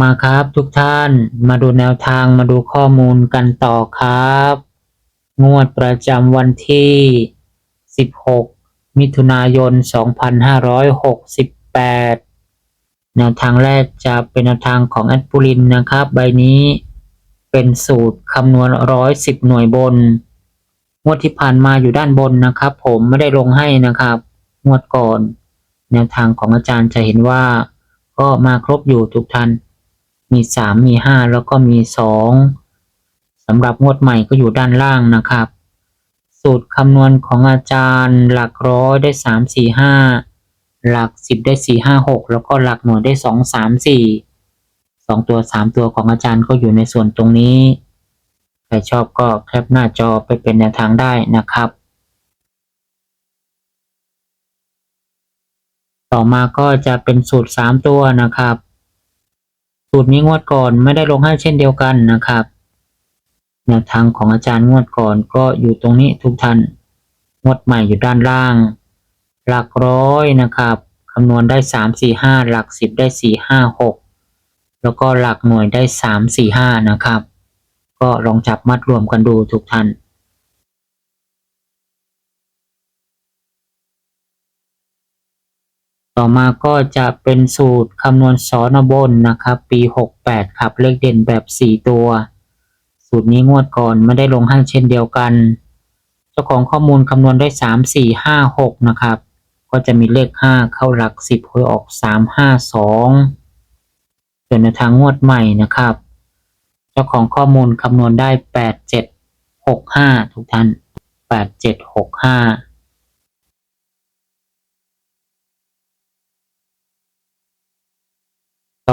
มาครับทุกท่านมาดูแนวทางมาดูข้อมูลกันต่อครับ งวดประจำวันที่ 16 มิถุนายน 2568 แนวทางแรกจะเป็นแนวทางของแอดปูลินนะครับ ใบนี้เป็นสูตรคำนวณ 110 หน่วยบน งวดที่ผ่านมาอยู่ด้านบนนะครับ ผมไม่ได้ลงให้นะครับ งวดก่อน แนวทางของอาจารย์จะเห็นว่าก็มาครบอยู่ทุกท่าน มีสามมีห้าแล้วก็มีสองสำหรับงวดใหม่ก็อยู่ด้านล่างนะครับ สูตรคำนวณของอาจารย์ หลักร้อยได้สามสี่ห้าหลักสิบได้สี่ห้าหกแล้วก็หลักหน่วยได้สองสามสี่สองตัวสามตัวของอาจารย์ก็อยู่ในส่วนตรงนี้ ใครชอบก็แคปหน้าจอไปเป็นแนวทางได้นะครับ ต่อมาก็จะเป็นสูตรสามตัวนะครับ สูตรนี้งวดก่อนไม่ได้ลงให้เช่นเดียวกันนะครับแนวทางของอาจารย์งวดก่อนก็อยู่ตรงนี้ทุกท่านงวดใหม่อยู่ด้านล่าง หลักร้อยนะครับคำนวณได้สามสี่ห้าหลักสิบได้สี่ห้าหกแล้วก็หลักหน่วยได้สามสี่ห้านะครับ ก็ลองจับมัดรวมกันดูทุกท่าน ต่อมาก็จะเป็นสูตรคำนวณสอนบนนะครับ ปี 68 ครับ เลขเด่นแบบ 4 ตัว สูตรนี้งวดก่อนไม่ได้ลงให้เช่นเดียวกัน เจ้าของข้อมูลคำนวณได้ 3 4 5 6 นะครับ ก็จะมีเลข 5 เข้าหลัก 10หวยออก 3 5 2ส่วนในทางงวดใหม่นะครับ เจ้าของข้อมูลคำนวณได้ 8 7 6 5 ทุกท่าน 8 7 6 5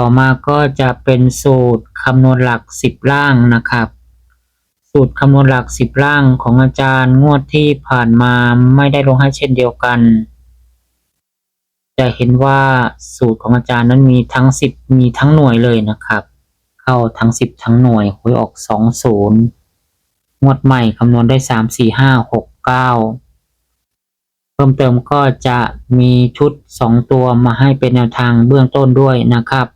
ต่อมาก็จะเป็นสูตรคำนวณหลักสิบล่างนะครับ สูตรคำนวณหลักสิบล่างของอาจารย์งวดที่ผ่านมาไม่ได้ลงให้เช่นเดียวกัน จะเห็นว่าสูตรของอาจารย์นั้นมีทั้งสิบมีทั้งหน่วยเลยนะครับ เข้าทั้งสิบทั้งหน่วยหวยออกสองศูนย์งวดใหม่คำนวณได้สามสี่ห้าหกเก้าเพิ่มเติมก็จะมีชุดสองตัวมาให้เป็นแนวทางเบื้องต้นด้วยนะครับ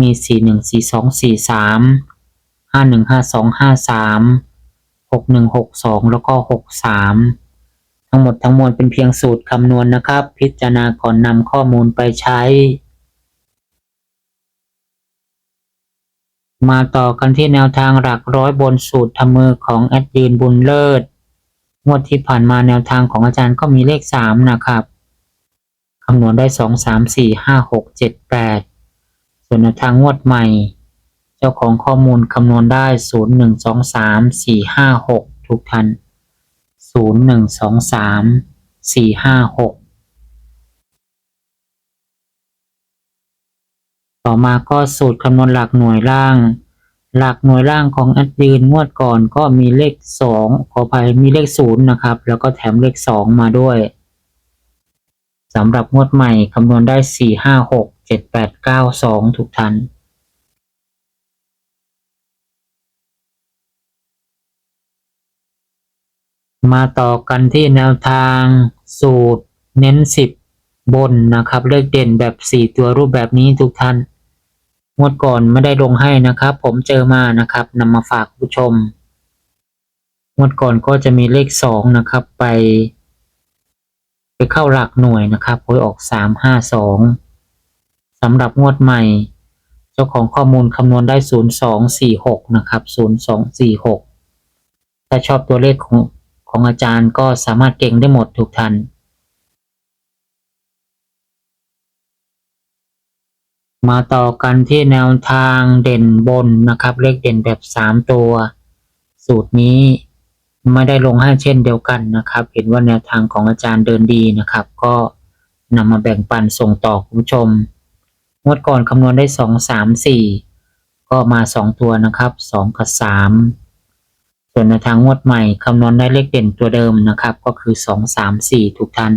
มี 41 42 43 51 52 53 61 62 แล้วก็ 63 ทั้งหมดทั้งมวลเป็นเพียงสูตรคำนวณนนะครับ พิจารณาก่อนนำข้อมูลไปใช้ มาต่อกันที่แนวทางหลักร้อยบนสูตรทำมือของแอดยืนบุญเลิศงวดที่ผ่านมาแนวทางของอาจารย์ก็มีเลข 3 นะครับคำนวณได้ 2 3 4 5 6 7 8 ส่วนแนวทางงวดใหม่ เจ้าของข้อมูลคำนวณได้ศูนย์หนึ่งสองสามสี่ห้าหกทุกท่านศูนย์หนึ่งสองสามสี่ห้าหกต่อมาก็สูตรคำนวณหลักหน่วยล่าง หลักหน่วยล่างของอัดยืนงวดก่อนก็มีเลขสองขออภัยมีเลขศูนย์นะครับ แล้วก็แถมเลขสองมาด้วยสำหรับงวดใหม่คำนวณได้สี่ห้าหก เจ็ดแปดเก้าสองทุกท่านมาต่อกันที่แนวทางสูตรเน้นสิบบนนะครับ เลขเด่นแบบสี่ตัวรูปแบบนี้ทุกท่านงวดก่อนไม่ได้ลงให้นะครับ ผมเจอมานะครับนำมาฝากผู้ชมงวดก่อนก็จะมีเลขสองนะครับไป ไปเข้าหลักหน่วยนะครับหวยออกสามห้า สำหรับงวดใหม่ เจ้าของข้อมูลคำนวณได้ศูนย์สองสี่หกนะครับศูนย์สองสี่หกถ้าชอบตัวเลขของของอาจารย์ก็สามารถเก่งได้หมดทุกท่านมาต่อกันที่แนวทางเด่นบนนะครับ เลขเด่นแบบสามตัว สูตรนี้ไม่ได้ลงให้เช่นเดียวกันนะครับ เห็นว่าแนวทางของอาจารย์เดินดีนะครับ ก็นำมาแบ่งปันส่งต่อคุณผู้ชม งวดก่อนคำนวณได้สองสามสี่ก็มาสองตัวนะครับสองกับสามส่วนในทางงวดใหม่คำนวณได้เลขเด่นตัวเดิมนะครับ ก็คือสองสามสี่ทุกท่าน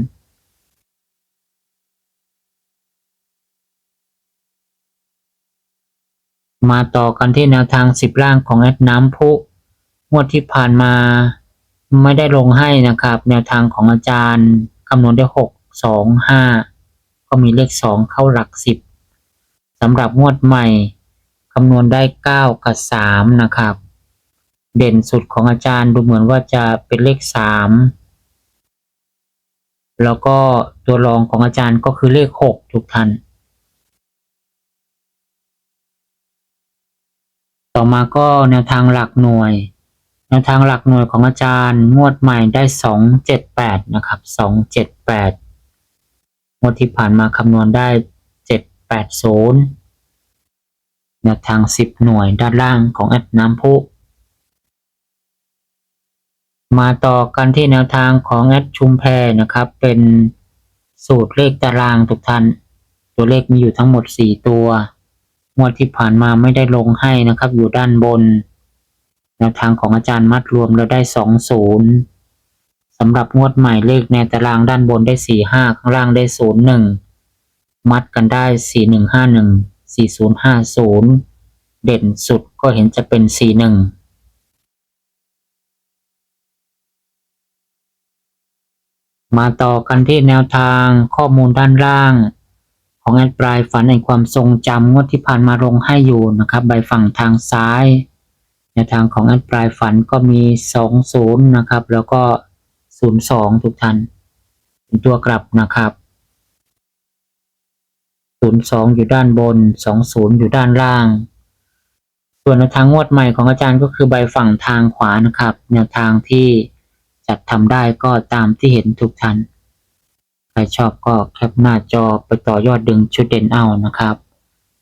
มาต่อกันที่แนวทางสิบล่างของแอดน้ำพุงวดที่ผ่านมาไม่ได้ลงให้นะครับ แนวทางของอาจารย์คำนวณได้หกสองห้าก็มีเลขสองเข้าหลักสิบ สำหรับงวดใหม่คำนวณได้เก้ากับสามนะครับ เด่นสุดของอาจารย์ดูเหมือนว่าจะเป็นเลขสามแล้วก็ตัวรองของอาจารย์ก็คือเลขหกทุกท่าน ต่อมาก็แนวทางหลักหน่วย แนวทางหลักหน่วยของอาจารย์งวดใหม่ได้สองเจ็ดแปดนะครับสองเจ็ดแปดงวดที่ผ่านมาคำนวณได้ เจ็ดแปดศูนย์แนวทางสิบหน่วยด้านล่างของแอดน้ำพุมาต่อกันที่แนวทางของแอดชุมแพนะครับ เป็นสูตรเลขตารางทุกท่าน ตัวเลขมีอยู่ทั้งหมดสี่ตัวงวดที่ผ่านมาไม่ได้ลงให้นะครับ อยู่ด้านบน แนวทางของอาจารย์มัดรวมเราได้สองศูนย์สำหรับงวดใหม่เลขในตารางด้านบนได้สี่ห้าข้างล่างได้ศูนย์หนึ่ง มัดกันได้สี่หนึ่งห้าหนึ่งสี่ศูนย์ห้าศูนย์เด่นสุดก็เห็นจะเป็นสี่หนึ่งมาต่อกันที่แนวทางข้อมูลด้านล่าง ของแอดปลายฝันในความทรงจำงวดที่ผ่านมาลงให้อยู่นะครับใบฝั่งทางซ้าย แนวทางของแอดปลายฝันก็มีสองศูนะครับ แล้วก็ศูนย์สองทุกท่านเป็นตัวกลับนะครับ ศูนย์สองอยู่ด้านบนสองศูนย์อยู่ด้านล่าง ส่วนแนวทางงวดใหม่ของอาจารย์ก็คือใบฝั่งทางขวานะครับ แนวทางที่จัดทำได้ก็ตามที่เห็นทุกท่านใครชอบก็แคปหน้าจอไปต่อยอดดึงชุดเด่นเอานะครับ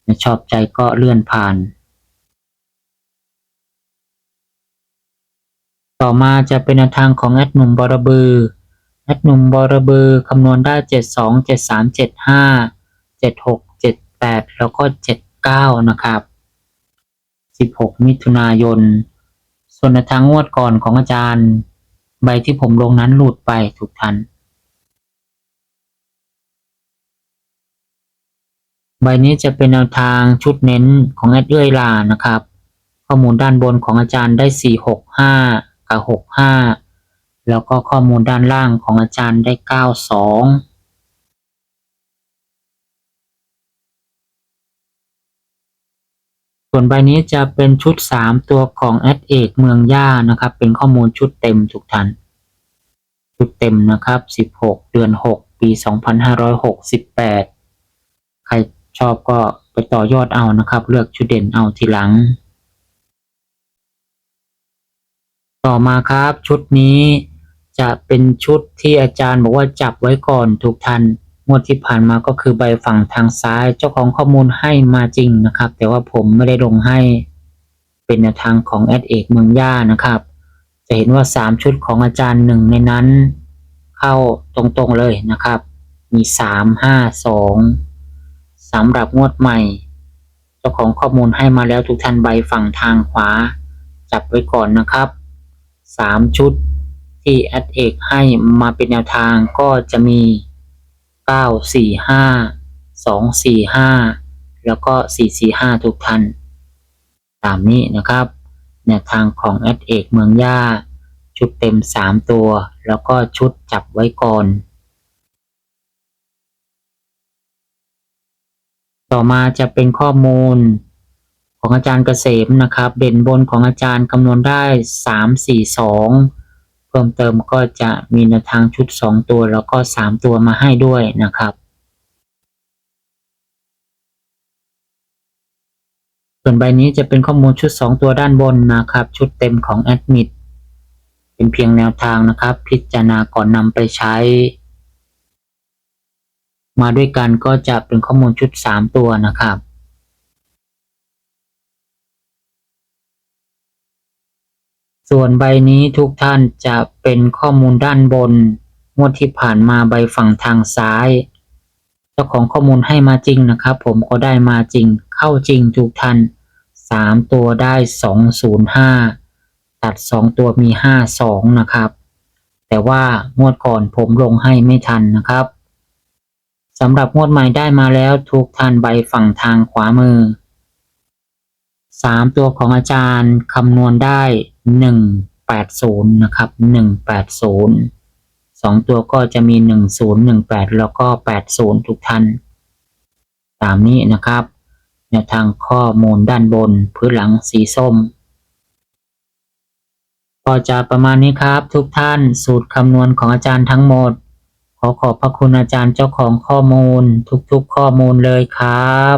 ไม่ชอบใจก็เลื่อนผ่าน ต่อมาจะเป็นแนวทางของแอดหนุ่มบอระบือแอดหนุ่มบอระบือคำนวณได้เจ็ดสอง เจ็ดหกเจ็ดแปดแล้วก็เจ็ดเก้านะครับสิบหกมิถุนายน ส่วนทางงวดก่อนของอาจารย์ ใบที่ผมลงนั้นหลุดไปทุกท่านใบนี้จะเป็นแนวทางชุดเน้นของแอดเอื้อยลานะครับ ข้อมูลด้านบนของอาจารย์ได้465กับ65แล้วก็ข้อมูลด้านล่างของอาจารย์ได้92ส่่วนใบนี้จะเป็นชุด 3 ตัวของแอดเอกเมืองย่านะครับ เป็นข้อมูลชุดเต็มทุกท่าน ชุดเต็มนะครับ 16 เดือน 6 ปี 2568 ใครชอบก็ไปต่อยอดเอานะครับ เลือกชุดเด่นเอาทีหลัง ต่อมาครับชุดนี้จะเป็นชุดที่อาจารย์บอกว่าจับไว้ก่อนทุกท่าน งวดที่ผ่านมาก็คือใบฝั่งทางซ้ายเจ้าของข้อมูลให้มาจริงนะครับ แต่ว่าผมไม่ได้ลงให้เป็นแนวทางของแอดเอกเมืองย่านะครับ จะเห็นว่า 3 ชุดของอาจารย์หนึ่งในนั้น เข้าตรงๆเลยนะครับ มี 3 5 2สำหรับงวดใหม่ เจ้าของข้อมูลให้มาแล้วทุกท่านใบฝั่งทางขวา จับไว้ก่อนนะครับสามชุดที่แอดเอกให้มาเป็นแนวทางก็จะมี ก้าสี่ห้าสองสี่ห้าแล้วก็สี่สี่ห้าทุกท่าน ตามนี้นะครับ แนวทางของแอดเอกเมืองย่า ชุดเต็มสามตัว แล้วก็ชุดจับไว้ก่อน ต่อมาจะเป็นข้อมูลของอาจารย์เกษมนะครับ เด่นบนของอาจารย์คำนวณได้สามสี่สอง พิ่มเติมก็จะมีแนวทางชุดสองตัวแล้วก็สามตัวมาให้ด้วยนะครับ ส่วนใบนี้จะเป็นข้อมูลชุดสองตัวด้านบนนะครับ ชุดเต็มของแอดมิดเป็นเพียงแนวทางนะครับ พิจารณาก่อนนำไปใช้ มาด้วยกันก็จะเป็นข้อมูลชุดสามตัวนะครับ ส่วนใบนี้ทุกท่านจะเป็นข้อมูลด้านบน งวดที่ผ่านมาใบฝั่งทางซ้าย เจ้าของข้อมูลให้มาจริงนะครับ ผมก็ได้มาจริง เข้าจริงทุกท่านสามตัวได้สองศูนย์ห้าตัดสองตัวมีห้าสองนะครับ แต่ว่างวดก่อนผมลงให้ไม่ทันนะครับสำหรับงวดใหม่ได้มาแล้วทุกท่านใบฝั่งทางขวามือสามตัวของอาจารย์คำนวณได้ หนึ่งแปดศูนย์นะครับหนึ่งแปดศูนย์สองตัวก็จะมีหนึ่งศูนย์หนึ่งแปดแล้วก็แปดศูนย์ทุกท่าน ตามนี้นะครับแนวทางข้อมูลด้านบนพื้นหลังสีส้ม ก็จะประมาณนี้ครับ ทุกท่านสูตรคำนวณของอาจารย์ทั้งหมด ขอขอบพระคุณอาจารย์เจ้าของข้อมูลทุกๆข้อมูลเลยครับ